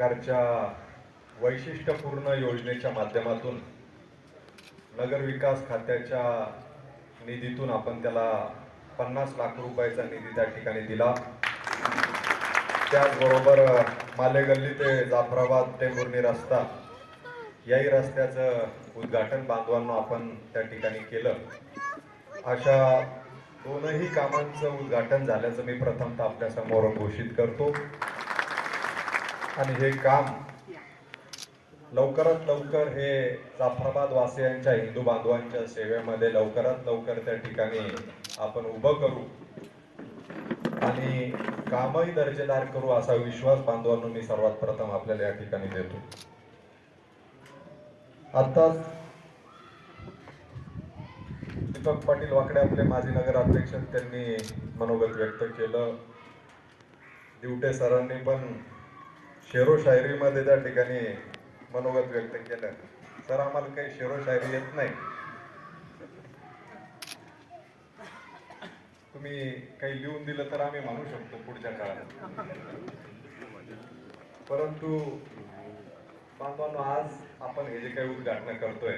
सरकारच्या वैशिष्ट्यपूर्ण योजनेच्या माध्यमातून नगर विकास खात्याच्या निधीतून आपण त्याला पन्नास लाख रुपयाचा निधी त्या ठिकाणी दिला. त्याचबरोबर मालेगल्ली ते जाफराबाद ते रस्ता याही रस्त्याचं उद्घाटन बांधवांना आपण त्या ठिकाणी केलं. अशा दोनही कामांचं उद्घाटन झाल्याचं मी प्रथमतः आपल्यासमोर घोषित करतो. आणि हे काम लवकरात लवकर हे जाफराबाद वासियांच्या हिंदू बांधवांच्या सेवेमध्ये लवकरात लवकर त्या ठिकाणी आपण उभं करू आणि कामही दर्जेदार करू असा विश्वास बांधवांनो मी सर्वात प्रथम आपल्याला या ठिकाणी देतो. आताच दीपक पाटील वाकडे आपले माजी नगराध्यक्ष त्यांनी मनोगत व्यक्त केलं. दिवटे सरांनी पण शेरो शायरीमध्ये त्या ठिकाणी मनोगत व्यक्त केलं. सर आम्हाला काही शेरो शायरी येत नाही. तुम्ही काही लिहून दिलं तर आम्ही म्हणू शकतो पुढच्या काळात. परंतु बांधवांनो आज आपण हे जे काही उद्घाटन करतोय